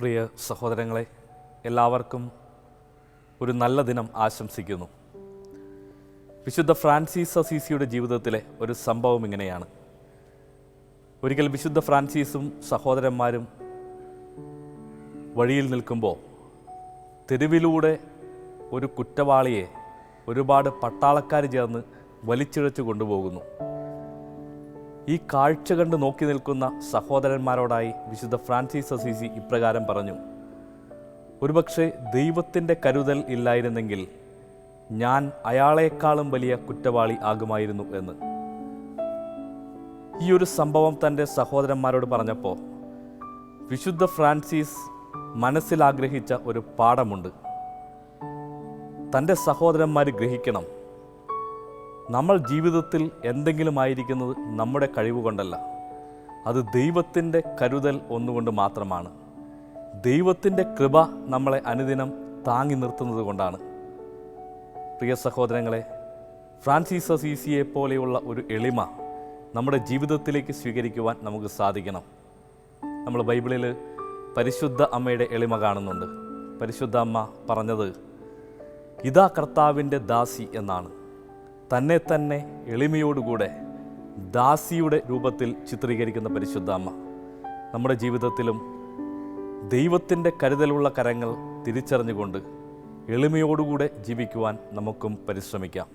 പ്രിയ സഹോദരങ്ങളെ എല്ലാവർക്കും ഒരു നല്ല ദിനം ആശംസിക്കുന്നു. വിശുദ്ധ ഫ്രാൻസിസ് അസീസിയുടെ ജീവിതത്തിലെ ഒരു സംഭവം ഇങ്ങനെയാണ്. ഒരിക്കൽ വിശുദ്ധ ഫ്രാൻസിസും സഹോദരന്മാരും വഴിയിൽ നിൽക്കുമ്പോൾ തെരുവിലൂടെ ഒരു കുറ്റവാളിയെ ഒരുപാട് പട്ടാളക്കാർ ചേർന്ന് വലിച്ചിഴച്ചു കൊണ്ടുപോകുന്നു. ഈ കാഴ്ച കണ്ട് നോക്കി നിൽക്കുന്ന സഹോദരന്മാരോടായി വിശുദ്ധ ഫ്രാൻസിസ് അസീസി ഇപ്രകാരം പറഞ്ഞു ഒരുപക്ഷെ ദൈവത്തിന്റെ കരുതൽ ഇല്ലായിരുന്നെങ്കിൽ ഞാൻ അയാളെക്കാളും വലിയ കുറ്റവാളി ആകുമായിരുന്നു എന്ന്. ഈ ഒരു സംഭവം തന്റെ സഹോദരന്മാരോട് പറഞ്ഞപ്പോൾ വിശുദ്ധ ഫ്രാൻസിസ് മനസ്സിലാഗ്രഹിച്ച ഒരു പാഠമുണ്ട്. തന്റെ സഹോദരന്മാർ ഗ്രഹിക്കണം. നമ്മൾ ജീവിതത്തിൽ എന്തെങ്കിലും ആയിരിക്കുന്നത് നമ്മുടെ കഴിവ് കൊണ്ടല്ല. അത് ദൈവത്തിന്റെ കരുതൽ ഒന്നുകൊണ്ട് മാത്രമാണ്. ദൈവത്തിന്റെ കൃപ നമ്മളെ അനുദിനം താങ്ങി നിർത്തുന്നത് കൊണ്ടാണ്. പ്രിയ സഹോദരങ്ങളെ ഫ്രാൻസിസ് അസീസിയെ പോലെയുള്ള ഒരു എളിമ നമ്മുടെ ജീവിതത്തിലേക്ക് സ്വീകരിക്കുവാൻ നമുക്ക് സാധിക്കണം. നമ്മൾ ബൈബിളിൽ പരിശുദ്ധ അമ്മയുടെ എളിമ കാണുന്നുണ്ട്. പരിശുദ്ധ അമ്മ പറഞ്ഞത് ഇതാ കർത്താവിന്റെ ദാസി എന്നാണ്. തന്നെ തന്നെ എളിമയോടുകൂടെ ദാസിയുടെ രൂപത്തിൽ ചിത്രീകരിക്കുന്ന പരിശുദ്ധ അമ്മ. നമ്മുടെ ജീവിതത്തിലും ദൈവത്തിന്റെ കരുതലുള്ള കരങ്ങൾ തിരിച്ചറിഞ്ഞുകൊണ്ട് എളിമയോടുകൂടെ ജീവിക്കുവാൻ നമുക്കും പരിശ്രമിക്കാം.